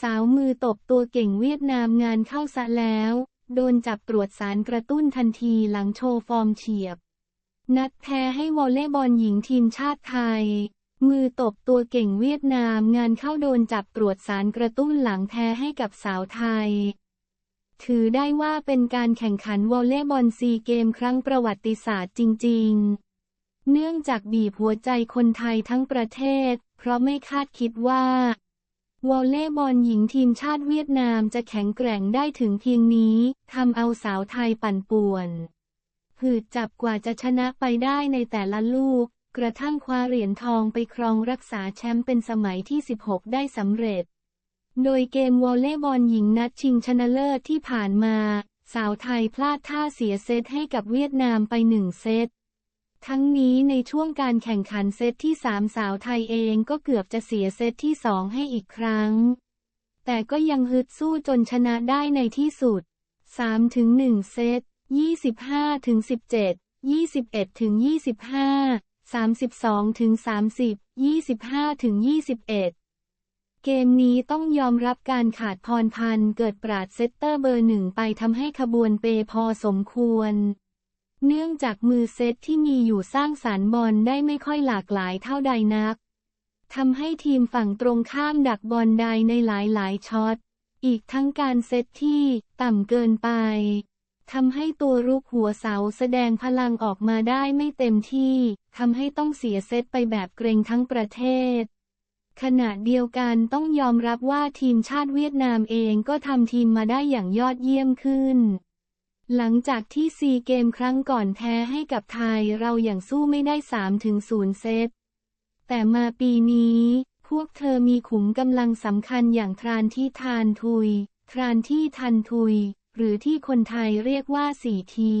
สาวมือตบตัวเก่งเวียดนามงานเข้าซะแล้ว โดนจับตรวจสารกระตุ้นทันทีหลังโชว์ฟอร์มเฉียบ นัดแพ้ให้วอลเลย์บอลหญิงทีมชาติไทย มือตบตัวเก่งเวียดนามงานเข้าโดนจับตรวจสารกระตุ้นหลังแพ้ให้กับสาวไทย ถือได้ว่าเป็นการแข่งขันวอลเลย์บอลซีเกมครั้งประวัติศาสตร์จริง ๆ เนื่องจากบีบหัวใจคนไทยทั้งประเทศ เพราะไม่คาดคิดว่า วอลเลย์บอลหญิงทีมชาติเวียดนามจะแข็งแกร่งได้ถึงเพียงนี้ทำเอาสาวไทยปั่นป่วนหืดจับกว่าจะชนะไปได้ในแต่ละลูก กระทั่งคว้าเหรียญทองไปครองรักษาแชมป์เป็นสมัยที่ 16 ได้สำเร็จ โดยเกมวอลเลย์บอลหญิงนัดชิงชนะเลิศที่ผ่านมา สาวไทยพลาดท่าเสียเซตให้กับเวียดนามไปหนึ่งเซต ทั้งนี้ในช่วงการแข่งขันเซตที่ 3 สาวไทยเองก็เกือบจะเสียเซตที่ 2 ให้อีกครั้ง แต่ก็ยังฮึดสู้จนชนะได้ในที่สุด3ถึง1เซต 25ถึง17 21ถึง25 32ถึง30 25ถึง21เกมนี้ต้องยอมรับการขาดพรพันธ์เกิดปราดเซตเตอร์เบอร์หนึ่งไปทำให้ขบวนเปพอสมควร เนื่องจากมือเซตที่มีอยู่สร้างสารรค์บอลได้ไม่ค่อยหลากหลายเท่าใดนักทำให้ทีมฝั่งตรงข้ามดักบอลได้ในหลายๆช็อต อีกทั้งการเซตที่ต่ำเกินไปทำให้ตัวรุกหัวเสาแสดงพลังออกมาได้ไม่เต็มที่ทำให้ต้องเสียเซตไปแบบเกรงทั้งประเทศ ขณะเดียวกันต้องยอมรับว่าทีมชาติเวียดนามเองก็ทำทีมมาได้อย่างยอดเยี่ยมขึ้น หลังจากที่ซีเกมครั้งก่อนแพ้ให้กับไทยเราอย่างสู้ไม่ได้3ถึง0เซต แต่มาปีนี้ พวกเธอมีขุมกำลังสำคัญอย่างทรานที่ทานทุย ทรานที่ทันทุย หรือที่คนไทยเรียกว่าสี่ที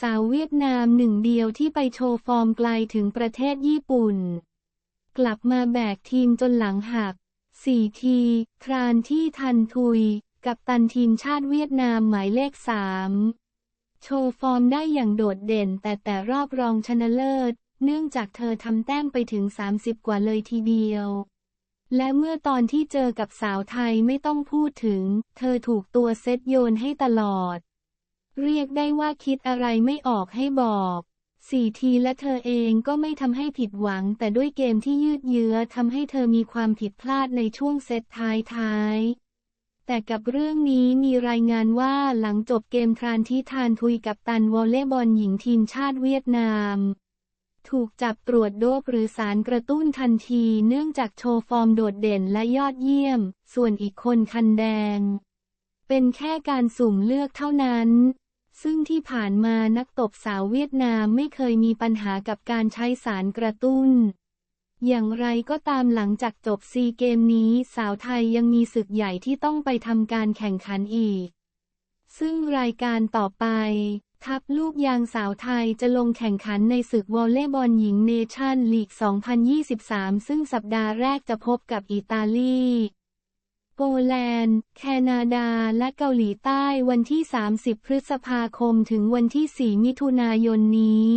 สาวเวียดนามหนึ่งเดียวที่ไปโชว์ฟอร์มไกลถึงประเทศญี่ปุ่น กลับมาแบกทีมจนหลังหักสี่ที ทรานที่ทันทุย กับตันทีมชาติเวียดนามหมายเลขสามโชว์ฟอร์มได้อย่างโดดเด่นแต่แต่รอบรองชนะเลิศ เนื่องจากเธอทำแต้มไปถึง 30 กว่าเลยทีเดียว และเมื่อตอนที่เจอกับสาวไทยไม่ต้องพูดถึง เธอถูกตัวเซตโยนให้ตลอด เรียกได้ว่าคิดอะไรไม่ออกให้บอกสี่ทีและเธอเองก็ไม่ทำให้ผิดหวัง แต่ด้วยเกมที่ยืดเยื้อทำให้เธอมีความผิดพลาดในช่วงเซตท้ายๆ แต่กับเรื่องนี้มีรายงานว่าหลังจบเกมทรานที่ทานทุยกับตันวอลเลย์บอลหญิงทีมชาติเวียดนาม ถูกจับตรวจโดปหรือสารกระตุ้นทันทีเนื่องจากโชว์ฟอร์มโดดเด่นและยอดเยี่ยม ส่วนอีกคนคันแดง เป็นแค่การสุ่มเลือกเท่านั้นซึ่งที่ผ่านมานักตบสาวเวียดนามไม่เคยมีปัญหากับการใช้สารกระตุ้น อย่างไรก็ตามหลังจากจบซีเกมนี้สาวไทยยังมีศึกใหญ่ที่ต้องไปทำการแข่งขันอีก ซึ่งรายการต่อไป ทัพลูกยางสาวไทยจะลงแข่งขันในศึกวอลเลย์บอลหญิงเนชั่นลีก 2023 ซึ่งสัปดาห์แรกจะพบกับอิตาลีโปแลนด์ แคนาดา และเกาหลีใต้วันที่ 30 พฤษภาคมถึงวันที่ 4 มิถุนายนนี้